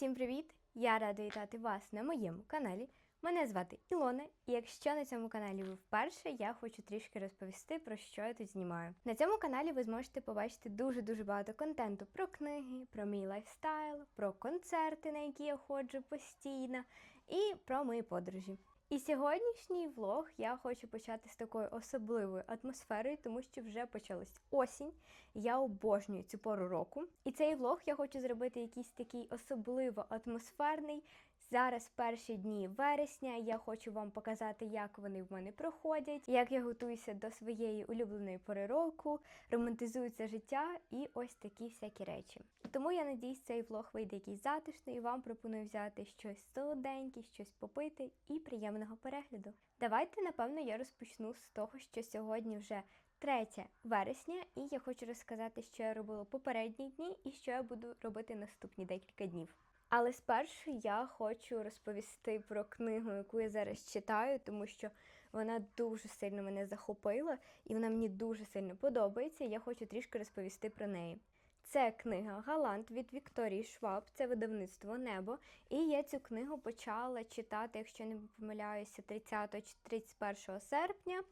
Всім привіт! Я рада вітати вас на моєму каналі. Мене звати Ілона, і якщо на цьому каналі ви вперше, я хочу трішки розповісти про що я тут знімаю. На цьому каналі ви зможете побачити дуже-дуже багато контенту про книги, про мій лайфстайл, про концерти, на які я ходжу постійно, і про мої подорожі. І сьогоднішній влог я хочу почати з такою особливою атмосферою, тому що вже почалась осінь. Я обожнюю цю пору року. І цей влог я хочу зробити якийсь такий особливо атмосферний. Зараз перші дні вересня. Я хочу вам показати, як вони в мене проходять, як я готуюся до своєї улюбленої пори року, романтизую це життя і ось такі всякі речі. Тому я надіюсь, цей влог вийде якийсь затишний і вам пропоную взяти щось солоденьке, щось попити і приємного перегляду. Давайте, напевно, я розпочну з того, що сьогодні вже 3 вересня, і я хочу розказати, що я робила попередні дні і що я буду робити наступні декілька днів. Але спершу я хочу розповісти про книгу, яку я зараз читаю, тому що вона дуже сильно мене захопила і вона мені дуже сильно подобається. Я хочу трішки розповісти про неї. Це книга Галант від Вікторії Шваб, це видавництво Небо. І я цю книгу почала читати, якщо не помиляюся, 30 чи 31 серпня.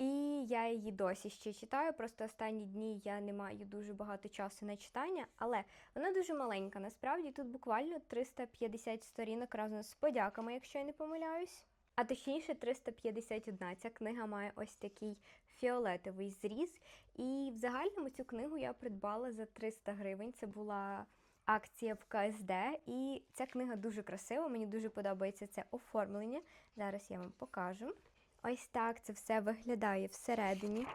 І я її досі ще читаю. Просто останні дні я не маю дуже багато часу на читання, але вона дуже маленька. Насправді тут буквально 350 сторінок разом з подяками, якщо я не помиляюсь. А точніше, 351. Ця книга має ось такий фіолетовий зріз. І в загальному цю книгу я придбала за 300 гривень. Це була акція в КСД. І ця книга дуже красива. Мені дуже подобається це оформлення. Зараз я вам покажу. Ось так це все виглядає всередині.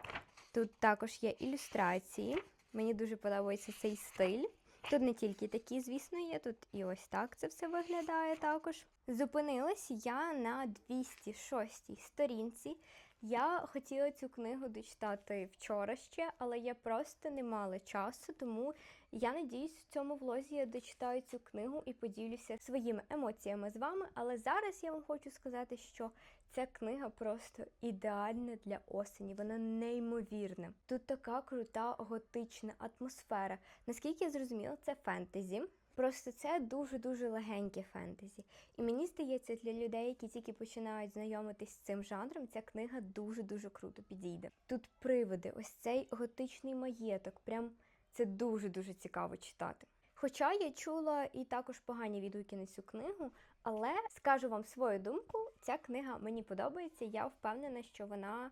Тут також є ілюстрації. Мені дуже подобається цей стиль. Тут не тільки такі, звісно, є, тут і ось так це все виглядає також. Зупинилась я на 206 сторінці. Я хотіла цю книгу дочитати вчора ще, але я просто не мала часу, тому я надіюсь, в цьому влозі я дочитаю цю книгу і поділюся своїми емоціями з вами. Але зараз я вам хочу сказати, що ця книга просто ідеальна для осені. Вона неймовірна. Тут така крута готична атмосфера. Наскільки я зрозуміла, це фентезі. Просто це дуже-дуже легеньке фентезі. І мені здається, для людей, які тільки починають знайомитись з цим жанром, ця книга дуже-дуже круто підійде. Тут привиди, ось цей готичний маєток. Прям це дуже-дуже цікаво читати. Хоча я чула і також погані відгуки на цю книгу, але скажу вам свою думку, ця книга мені подобається. Я впевнена, що вона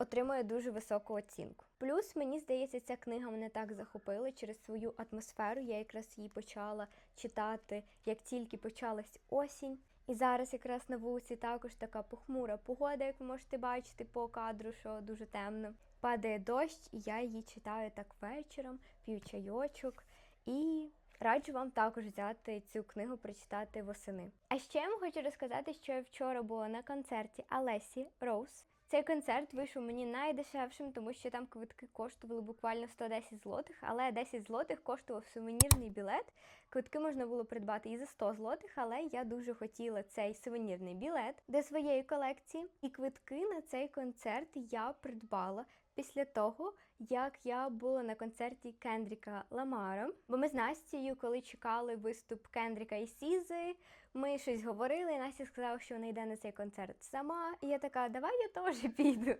отримує дуже високу оцінку. Плюс, мені здається, ця книга мене так захопила через свою атмосферу. Я якраз її почала читати, як тільки почалась осінь. І зараз якраз на вулиці також така похмура погода, як ви можете бачити по кадру, що дуже темно. Падає дощ, і я її читаю так вечором, п'ю чайочок і раджу вам також взяти цю книгу прочитати восени. А ще я вам хочу розказати, що я вчора була на концерті Алесі Роуз. Цей концерт вийшов мені найдешевшим, тому що там квитки коштували буквально 110 злотих, але 10 злотих коштував сувенірний білет. Квитки можна було придбати і за 100 злотих, але я дуже хотіла цей сувенірний білет до своєї колекції. І квитки на цей концерт я придбала після того, як я була на концерті Кендріка Ламара. Бо ми з Настією, коли чекали виступ Кендріка і Сізи, ми щось говорили, і Настя сказала, що вона йде на цей концерт сама. І я така, давай я теж піду.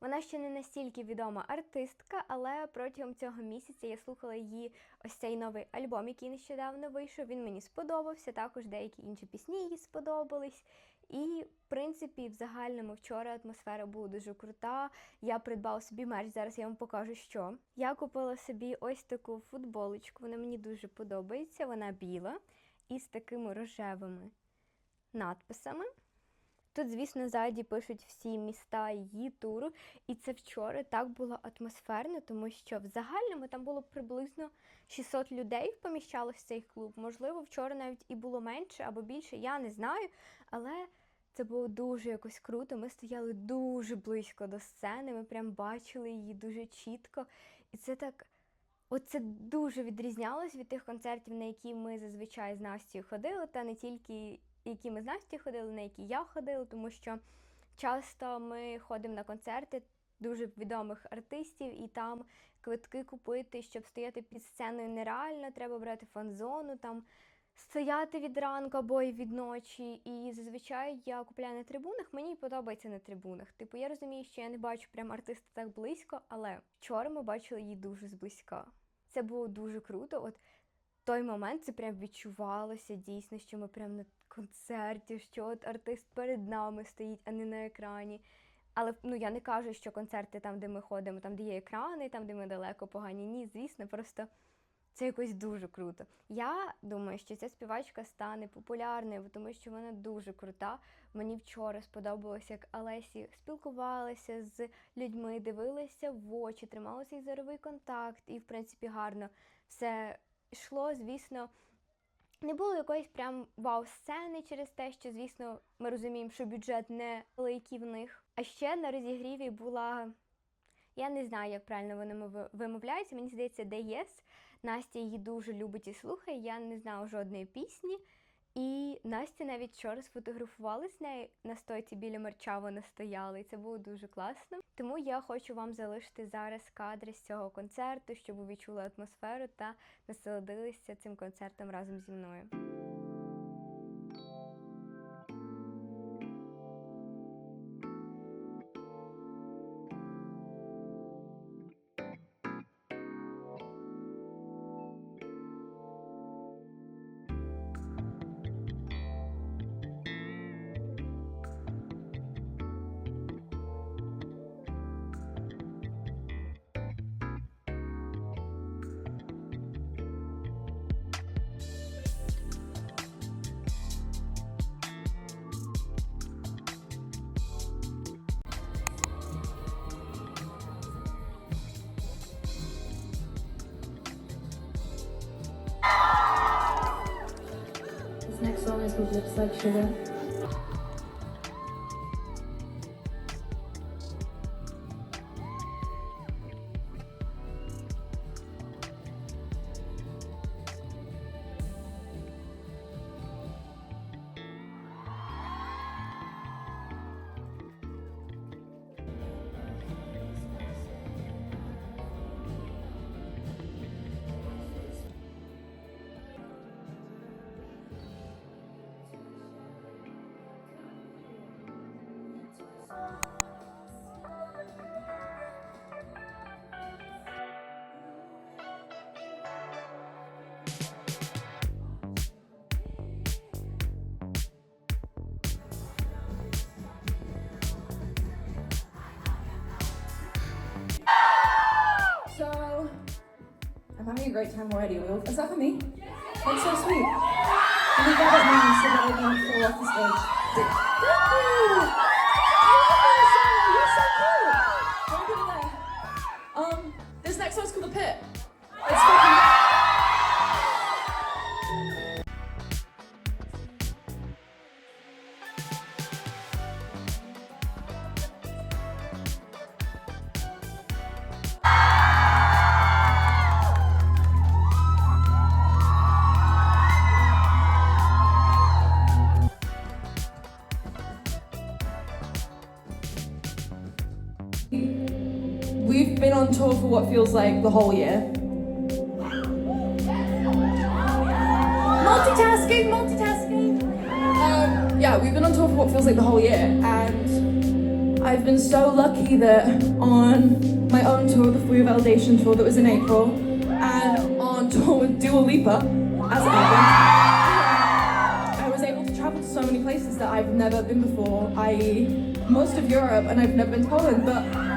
Вона ще не настільки відома артистка, але протягом цього місяця я слухала її ось цей новий альбом, який нещодавно вийшов. Він мені сподобався. Також деякі інші пісні їй сподобались. І, в принципі, в загальному вчора атмосфера була дуже крута. Я придбала собі мерч, зараз я вам покажу, що. Я купила собі ось таку футболочку, вона мені дуже подобається. Вона біла і з такими рожевими надписами. Тут, звісно, ззаді пишуть всі міста її туру, і це вчора так було атмосферно, тому що в загальному там було приблизно 600 людей поміщалось в цей клуб. Можливо, вчора навіть і було менше або більше, я не знаю. Але це було дуже якось круто. Ми стояли дуже близько до сцени, ми прям бачили її дуже чітко. І це так. Оце дуже відрізнялось від тих концертів, на які ми зазвичай з Настю ходили, та не тільки які ми з Настю ходили, на які я ходила, тому що часто ми ходимо на концерти дуже відомих артистів, і там квитки купити, щоб стояти під сценою нереально. Треба брати фан-зону, там стояти від ранку або й від ночі. І зазвичай я купляю на трибунах. Мені подобається на трибунах. Типу, я розумію, що я не бачу прям артиста так близько, але вчора ми бачили її дуже зблизька. Це було дуже круто. От той момент це прям відчувалося дійсно, що ми прям на концерті, що от артист перед нами стоїть, а не на екрані. Але ну я не кажу, що концерти там, де ми ходимо, там, де є екрани, там, де ми далеко погані. Ні, звісно, просто це якось дуже круто. Я думаю, що ця співачка стане популярною, тому що вона дуже крута. Мені вчора сподобалося, як Алесі спілкувалася з людьми, дивилася в очі, тримала цей зоровий контакт, і, в принципі, гарно все йшло. Звісно, не було якоїсь прям вау-сцени через те, що, звісно, ми розуміємо, що бюджет не великий в них. А ще на розігріві була. Я не знаю, як правильно вони мов- вимовляються. Мені здається, де єс. Настя її дуже любить і слухає. Я не знаю жодної пісні. Настя навіть вчора сфотографували з нею на стойці біля мерча вона стояла, і це було дуже класно. Тому я хочу вам залишити зараз кадри з цього концерту, щоб ви відчули атмосферу та насолодилися цим концертом разом зі мною. Next song So, I'm having a great time already. We is that for me? That's so sweet. Can we grab it now so that I don't fall off the stage? Next one's called The Pit. It's fucking... on tour for what feels like the whole year. Multitasking, multitasking. Um, yeah, we've been on tour for what feels like the whole year, and I've been so lucky that on my own tour, the For Validation tour that was in April, and on tour with Dua Lipa, as it happened, I was able to travel to so many places that I've never been before, i.e., most of Europe, and I've never been to Poland, but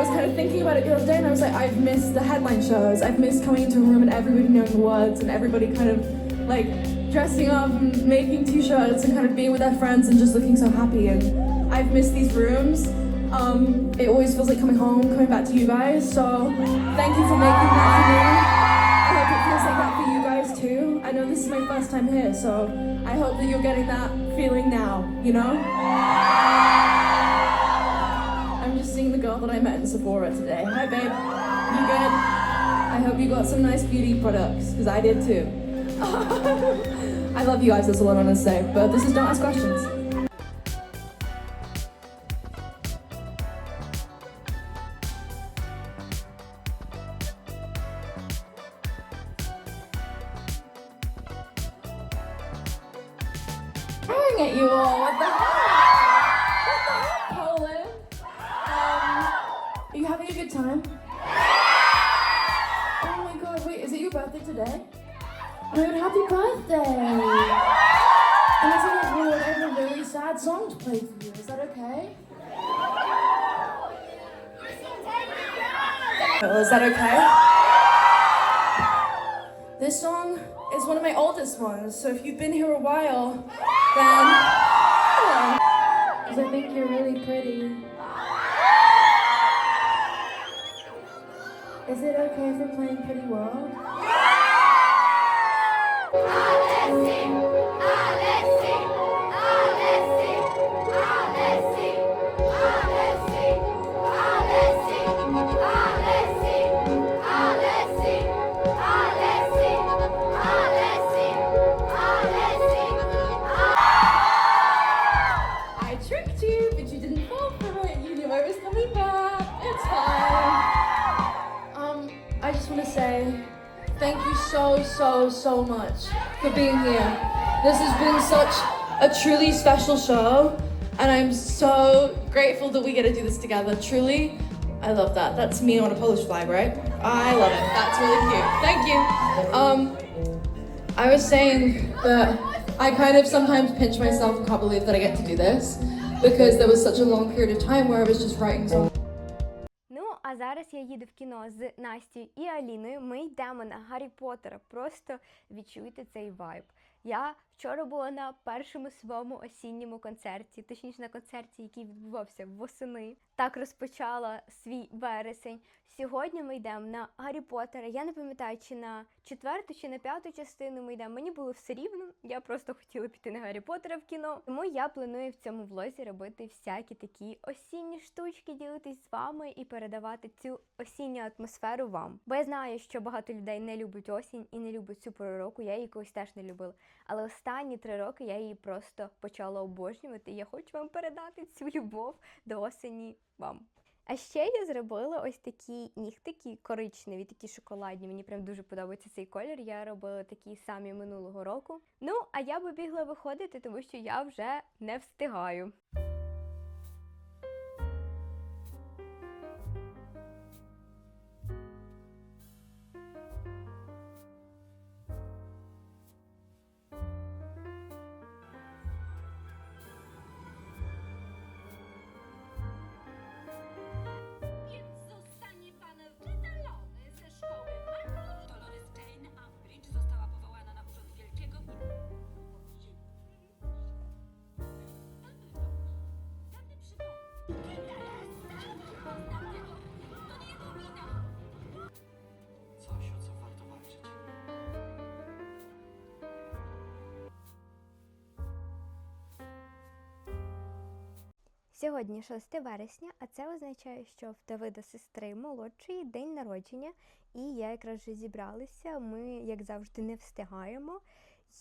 was kind of thinking about it the other day and I was like, I've missed the headline shows. I've missed coming into a room and everybody knowing the words and everybody kind of like dressing up and making t-shirts and kind of being with their friends and just looking so happy. And I've missed these rooms. Um, it always feels like coming home, coming back to you guys. So thank you for making that for me. I hope it feels like that for you guys too. I know this is my first time here, so I hope that you're getting that feeling now, you know? girl that I met in Sephora today. Hi, babe. You good? I hope you got some nice beauty products, because I did too. I love you guys, that's all I want to say, but this is Don't Ask Questions. At you all, what the hell? Time? Oh my god, wait, is it your birthday today? Oh my happy birthday! And isn't it weird? I have a really sad song to play for you. Is that okay? Well, is that okay? This song is one of my oldest ones, so if you've been here a while, then. Because I think you're really pretty. Is it okay if we're playing Pretty World? I so, so, so much for being here. This has been such a truly special show, and I'm so grateful that we get to do this together. Truly, I love that. That's me on a Polish flag, right? I love it. That's really cute. Thank you. Um, I was saying that I kind of sometimes pinch myself and can't believe that I get to do this because there was such a long period of time where I was just writing songs. А зараз я їду в кіно з Настю і Аліною. Ми йдемо на Гаррі Поттера. Просто відчуйте цей вайб. Я вчора була на першому своєму осінньому концерті, точніше на концерті, який відбувався восени. Так розпочала свій вересень. Сьогодні ми йдемо на Гаррі Поттера. Я не пам'ятаю, чи на четверту, чи на п'яту частину ми йдемо. Мені було все рівно. Я просто хотіла піти на Гаррі Поттера в кіно. Тому я планую в цьому влозі робити всякі такі осінні штучки, ділитись з вами і передавати цю осінню атмосферу вам. Бо я знаю, що багато людей не люблять осінь і не люблять цю пору року. Я її колись теж не любила. Але останні три роки я її просто почала обожнювати. Я хочу вам передати цю любов до осені вам. А ще я зробила ось такі нігтики коричневі, такі шоколадні. Мені прям дуже подобається цей колір. Я робила такі самі минулого року. Ну, а я побігла виходити, тому що я вже не встигаю. Сьогодні 6 вересня, а це означає, що в Давида сестри молодшої день народження, і я якраз вже зібралася. Ми, як завжди, не встигаємо.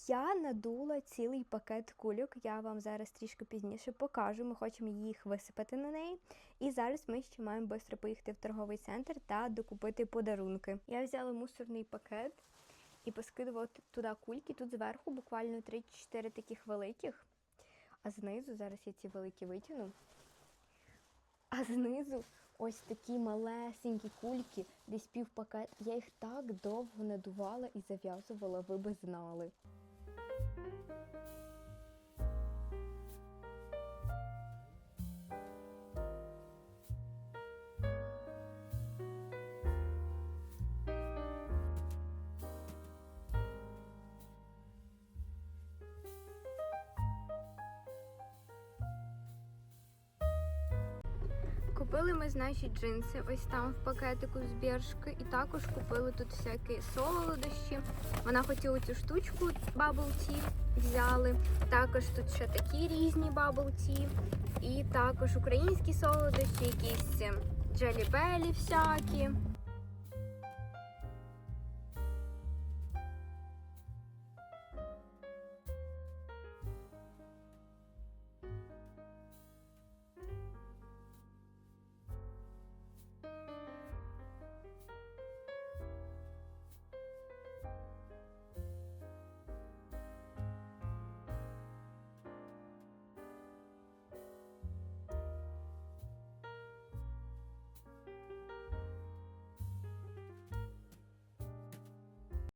Я надула цілий пакет кульок. Я вам зараз трішки пізніше покажу. Ми хочемо їх висипати на неї. І зараз ми ще маємо швидко поїхати в торговий центр та докупити подарунки. Я взяла мусорний пакет і поскидувала туди кульки. Тут зверху буквально 3-4 таких великих. А знизу зараз я ці великі витягну. А знизу ось такі малесенькі кульки, десь півпакет. Я їх так довго надувала і зав'язувала, ви би знали. Купили ми, значить, джинси ось там в пакетику з Бершки. І також купили тут всякі солодощі. Вона хотіла цю штучку Bubble Tea взяли. Також тут ще такі різні Bubble Tea. І також українські солодощі, якісь джелібелі всякі.